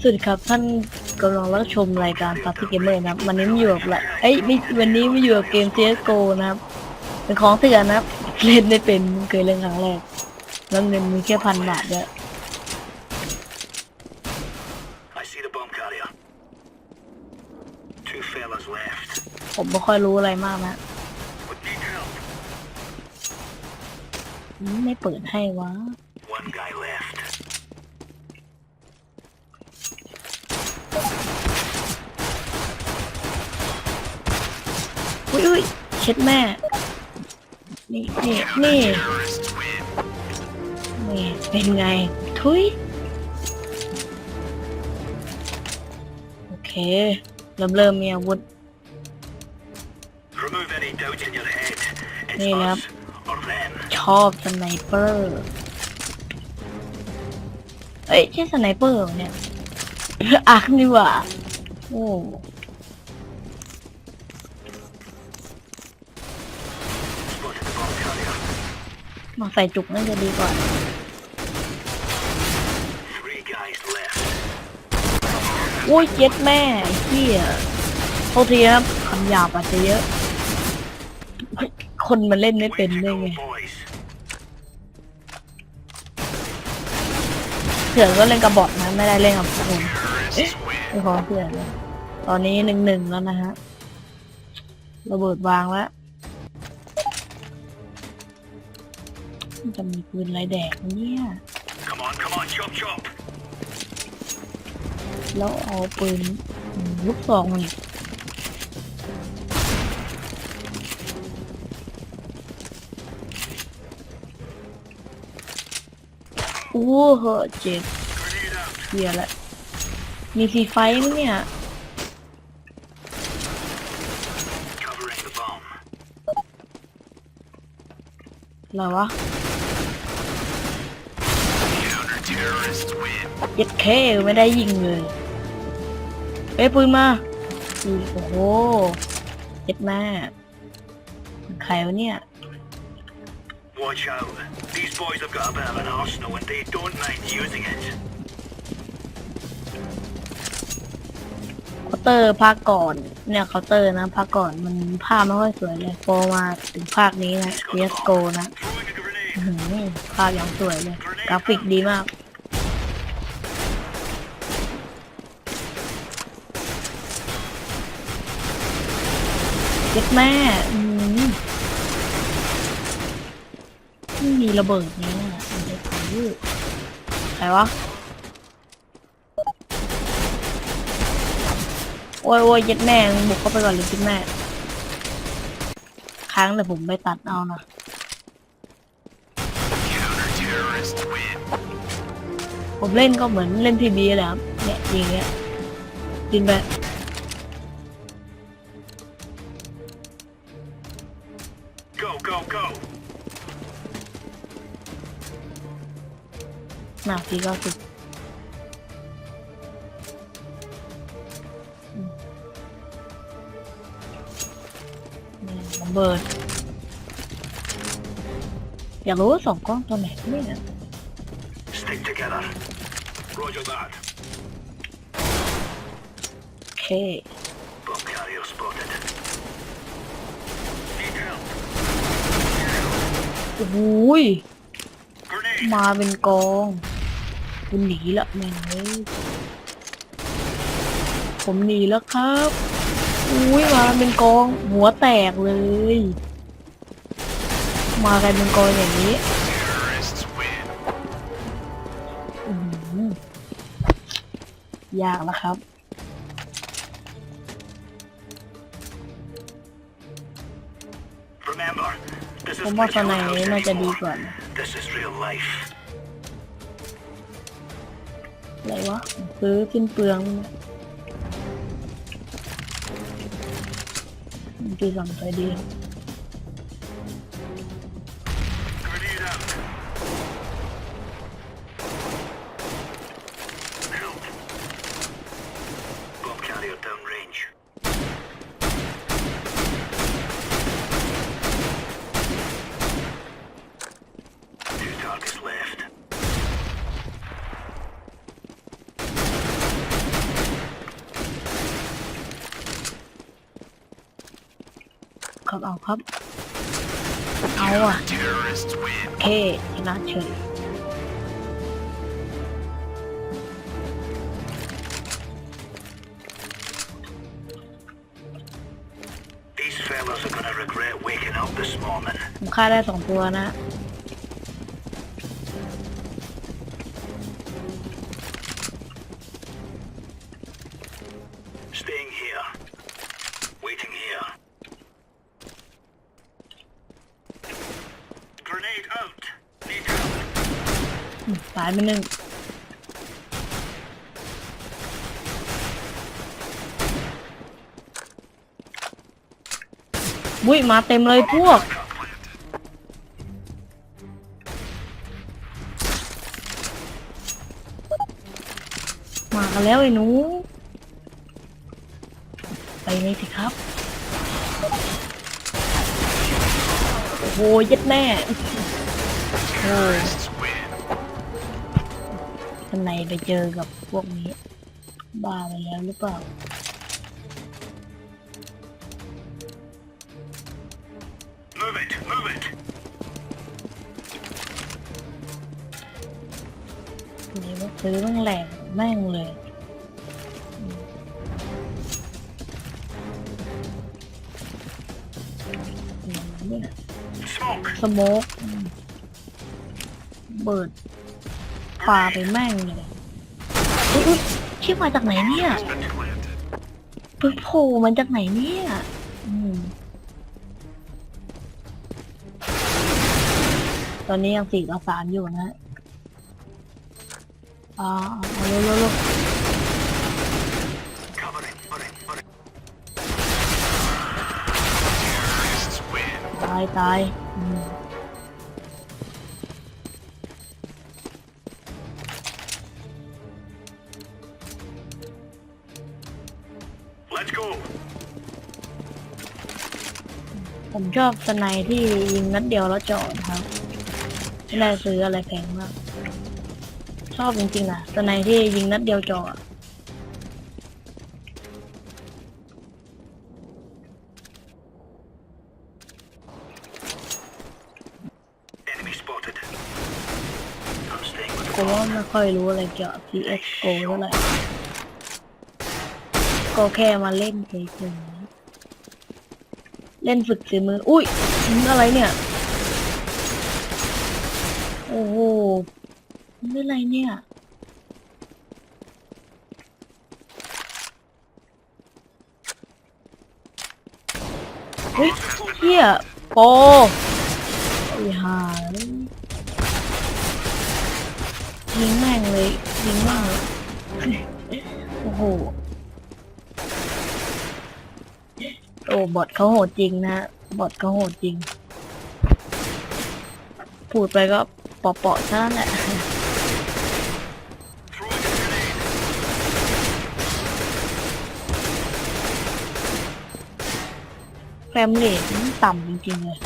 สวัสดีครับท่านกำลังรับชมรายการ Party Gamer นะครับวันนี้ไม่อยู่กับอะไรเอ้ยไม่วันนี้ไม่อยู่กับเกม CSGO นะครับ เป็นของเถื่อนนะครับ เล่นไม่เป็นเคยเล่นครั้งแรก แล้วเงินมีแค่พันบาทด้วย I see the bomb carrier. Two fellas left. ผมไม่ค่อยรู้อะไรมากนะ Would need help. อืมไม่เปิดให้วะ One guy left. อุ้ ยอุ้ยเช็ดแม่ นี่นี่นี่นี่เป็นไง ทุยโอเค เริ่มเริ่มมีอาวุธ Remove any doubt in your head. It's Yeah, us or them. ชอบสไนเปอร์ เอ้ยใช่สไนเปอร์เหรอเนี่ยอาร์คนี่หว่าโอ้ มาใส่จุกน่าจะดีกว่า Three guys left. โอ้ยเจ็ดแม่เหี้ยโทษทีครับคำหยาบอาจจะเยอะ คนมันเล่นไม่เป็น Way to ได้ไงเถื่อนก็เล่นกับบอทนะไม่ได้เล่นกับผมไม่ขอเถื่อนเลยตอนนี้หนึ่งหนึ่งแล้วนะฮะระเบิดวางแล้ว จะมีปืนไรแดกไหมเนี่ย Come on, come on, chop chop. แล้วเอาปืนอืมลูกซองมาอีกโอ้โหเจ็บ Grenade out. เฮียละ มีซีไฟไหมเนี่ย อะไรวะยัดเคไม่ได้ยิงเลยเอ้ยปืนมาโอ้โหยัดแม่ใครวะเนี่ย Watch out. These boys have got a bit of an arsenal and they don't mind using it. เคาเตอร์ภาคก่อน เนี่ยเคาน์เตอร์นะภาคก่อนมันภาพไม่ค่อยสวยเลยพอมาถึงภาคนี้นะ CSGO นะ Throwing a grenade. อื้อหือภาพอย่างสวยเลย กราฟิกดีมาก เจ็ดแม่อืมไม่มีระเบิดเนี่ยมันะถือใครวะ อ้ยโอ้ยเย็ดแม่มึงบุกเข้าไปก่อนเลยเจ็ดแม่ค้างแต่ผมไปตัดเอานะ Terrorists win. ผมเล่นก็เหมือนเล่นพีบีแหละครับเนี่ยยิงเงี้ยยิงไป Go, go, go. หนักทีก็สิบ บิด อยากรู้ว่าสองกล้องตัวไหนเนี่ย Stick together. Roger that. โอเค Bomb carrier spotted. Need help. โอ้โหย Grenade. มาเป็นกองคุณหนีละแม่งเอ้ยผมหนีแล้วครับ อุ้ยมาเป็นกองหัวแตกเลย มากันเป็นกองอย่างนี้อยากนะครับผมว่าตอนไหนน่าจะดีกว่านะอะไรวะซื้อสิ้นเปลือง มันคือสั่งไปดี Grenade out. Help. Bomb carrier downrange. ครับเอาครับ เอาอะ Terrorists win. โอเคชนะเฉย These fellas are gonna regret waking up this morning. ผมฆ่าได้สองตัวนะ ตายไปหนึ่งวุ้ยมาเต็มเลยพวก มากันแล้วไอ้หนู ไปเลยสิครับ โอ้โหเย็ดแน่โอ้างในไปเจอกับพวกนี้ บ้าไปแล้วหรือเปล่า Move it. Move it. นี่ว่าซื้อแม่งแหลกแม่งเลยอืมเนี่ย Smoke. สโมกอืมเบิด ปาไปแม่งเลยอุ๊ยอุ๊ยที่มาจากไหนเนี่ยเพิ่งโผล่มันจากไหนเนี่ยอืมตอนนี้ยังสี่ต่อสามอยู่นะอ่าเอาเร็วเร็วเร็ว Covering. Running. Running. Terrorists win. ตายตายอืม Let's go. ผมชอบสไนด์ที่ยิงนัดเดียวแล้วเจาะนะครับ ไม่ได้ซื้ออะไรแพงมาก ชอบจริงๆนะสไนด์ที่ยิงนัดเดียวเจาะ Enemy spotted. I'm staying with ผมว่าไม่ค่อยรู้อะไรเกี่ยวกับ CSGO เท่าไหร่ ก็แค่มาเล่นเฉยๆเล่นฝึกฝีมือ อุ้ยยิงอะไรเนี่ย โอ้โหนี่อะไรเนี่ยเฮ้ยเฮียโปไอ้ห่า บอทเขาโหดจริงนะ บอทเขาโหดจริง พูดไปก็เปาะๆซะนั่นแหละแฟมเลทมันต่ำจริงๆเลย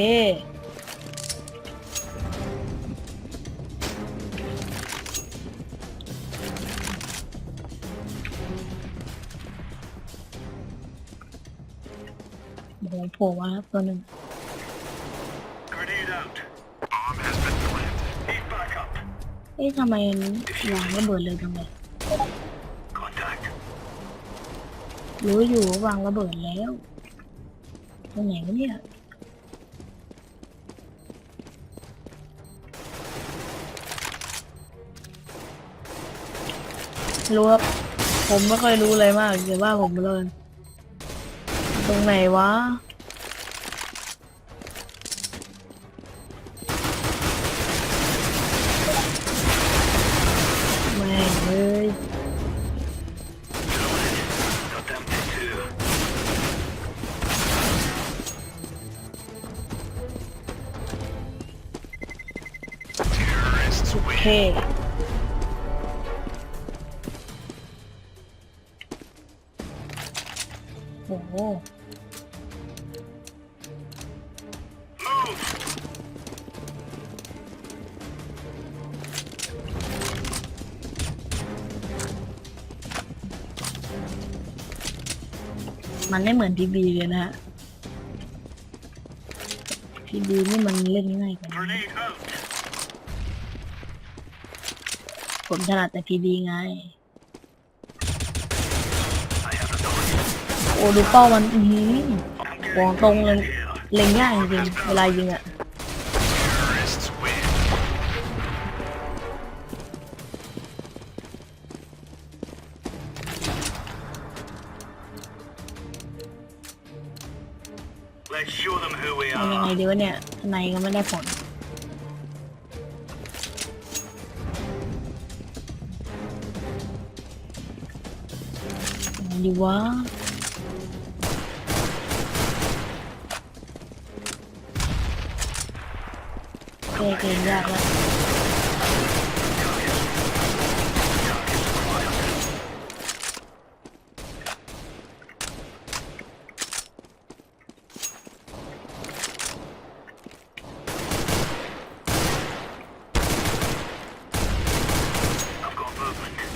เคโอ้โหโผล่มาแล้วตัวหนึ่ง Grenade out. Bomb has been planted. Need backup. เอ๊ะทำไมวางระเบิดเลยจังเลย Contact. รู้อยู่ว่าวางระเบิดแล้วตรงไหนวะเนี่ย รู้ครับ ผมไม่ค่อยรู้อะไรมากเดี๋ยวว่าผมเลยตรงไหนวะแม่งเลยโอเค มันไม่เหมือนพีบีเลยนะฮะพีบีนี่มันเล่นง่ายกว่าผมถนัดแต่พีบีไง โอ้ดูเป้ามันอือหือวางตรงเลยเล็งยากจริงเวลายิงอะ ดีวะเนี่ยทนายก็ไม่ได้ผล ดีวะเกเกมยากแล้ว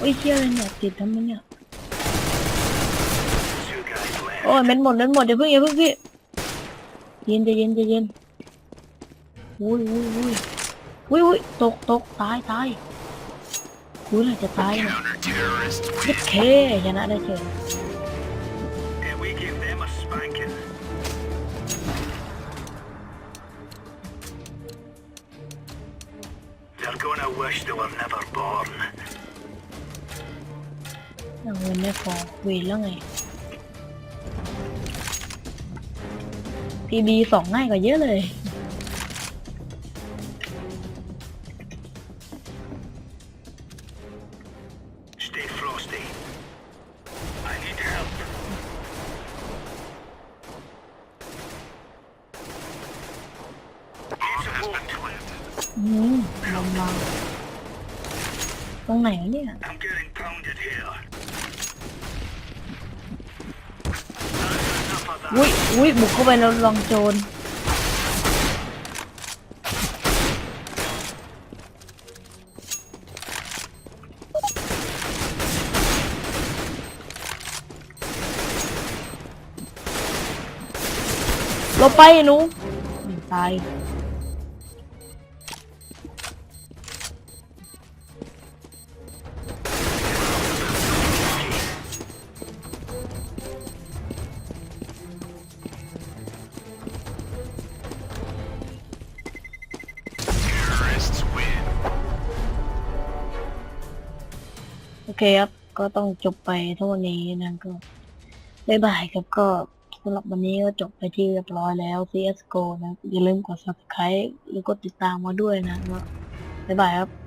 โอ้ยเชี่ยอะไรเนี่ยติดทำไมเนี่ยโอ้ยเม็ดหมดเม็ดหมดอย่าเพิ่งอย่าเพิ่งพี่เย็นใจเย็นใจเย็นอุ้ยอุ้ยอุ้ยอุ้ยอุ้ยตกตกตายตายอุ้ยน่าจะตายเนี่ย Terrorists เย็ดเคชนะได้เฉยเ They're gonna wish they were never born. เอาเงินไม่พอเวรแล้วไง พีบีสองง่ายกว่าเยอะเลย Stay frosty. I need help. Need support. อืมลำบากต รงไหนวะเนี่ย I'm getting pounded here. อุ้ยอุ้ยบุกเข้าไปแล้วลองโจร เราไปหนูตาย โอเคครับ ก็ต้องจบไปเท่านี้นะก็บ๊ายบายครับก็สำหรับวันนี้ก็จบไปที่เรียบร้อยแล้ว CSGO นะ อย่าลืมกด subscribe หรือกดติดตามมาด้วยนะก็บ๊ายบายครับ